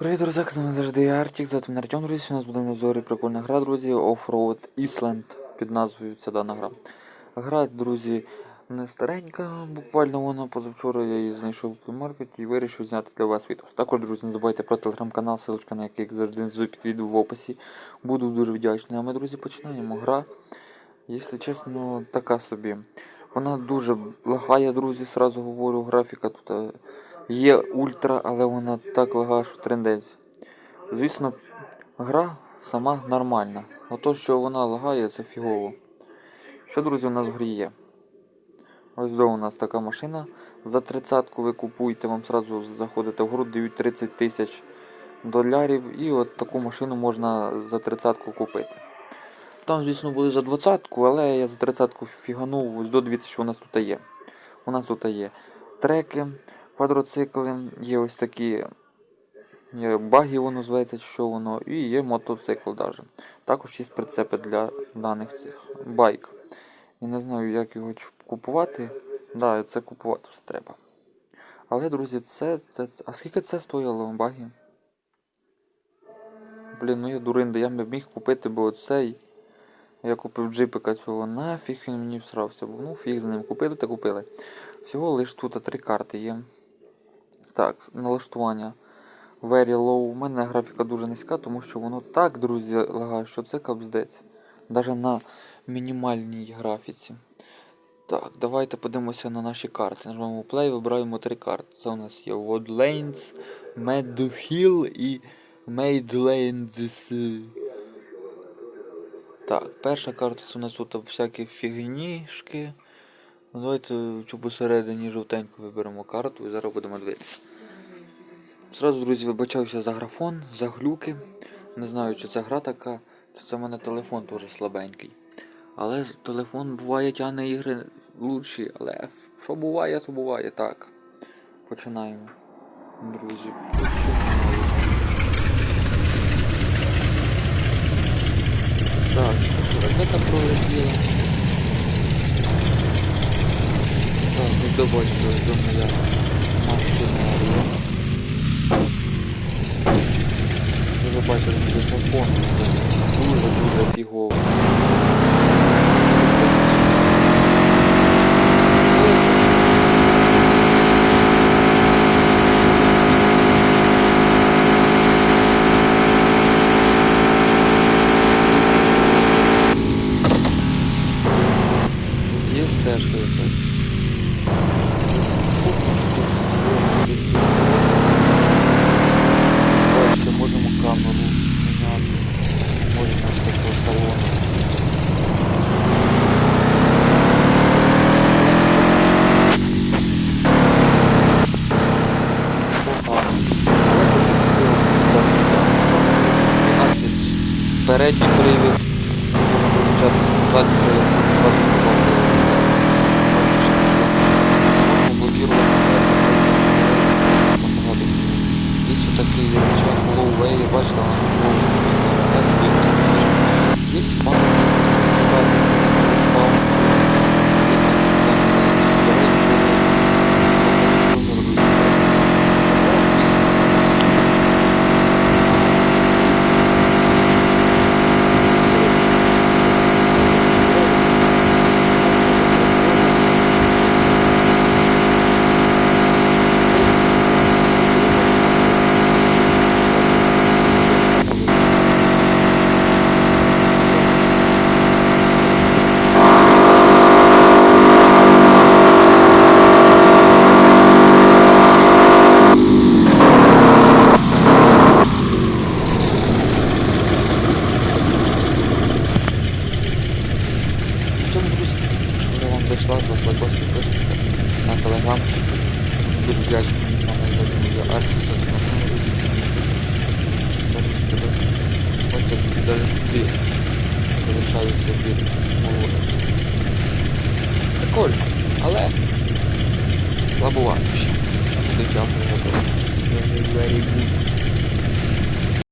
Привіт, друзі, з вами завжди я Артік, звати мене Артем, друзі. У нас буде на зорі прикольна гра, друзі, Offroad Island під назвою ця дана гра. Гра, друзі, не старенька, буквально вона позавчора я її знайшов в плеймаркеті і вирішив зняти для вас відео. Також, друзі, не забувайте про телеграм-канал, ссылочка на який як завжди внизу під відео в описі. Буду дуже вдячний. А ми, друзі, починаємо. Гра, якщо чесно, така собі. Вона дуже лагає, друзі, сразу говорю, графіка тут е, є ультра, але вона так лагає, що трендець. Звісно, гра сама нормальна. Ото, що вона лагає, це фігово. Що, друзі, у нас в грі є? Ось до у нас така машина. За тридцятку ви купуєте, вам сразу заходите в гру, дають 30 тисяч долярів. І от таку машину можна за тридцятку купити. Там, звісно, були за двадцятку, але я за тридцятку фіганув, ось до 2000 у нас тут є. У нас тут є треки, квадроцикли, є ось такі баги, воно зветься, що воно, і є мотоцикл даже. Також є прицепи для даних цих байк. Я не знаю, як його купувати. Да, це купувати все треба. Але, друзі, це, це. А скільки це стоїло баги? Блін, ну я дуринда, я б міг купити, бо цей. Я купив джипика цього, нафіг він мені всрався. був. Ну, фіг з ним купили та купили. Всього лиш тут три карти є. Так, налаштування. Very low. У мене графіка дуже низька, тому що воно так, друзі, лагає, що це капздець. Навіть на мінімальній графіці. Так, давайте подивимося на наші карти. Нажмемо play, вибираємо три карти. Це у нас є Woodlands, Meadowhill і Maidlands. Так, перша карта це у нас тут всякі фігнішки. Ну, Давайте цю посередині жовтеньку виберемо карту і зараз будемо дивитися. Зразу, друзі, вибачаюся за графон, за глюки. Не знаю, чи це гра така, чи це в мене телефон теж слабенький. Але телефон буває тягне ігри лучші, але що буває, то буває так. Починаємо. Друзі, починаємо. Так, що ракета пролетіла. Ось до моя машина. Ви бачили мікрофон. Дуже-дуже фігово. Передній привід, задній привід, зразу блокувати. Є такий рычаг low way, бачите, вона low way. Є спам, спам, В цьому друзі, якщо вона вам зайшла, з вас підписочка на телеграмчик. Буду Дуже вдячний за відео Арсі, за друзі, навіть собі залишаються від молодості. Прикольно, але слабовато ще. Ще не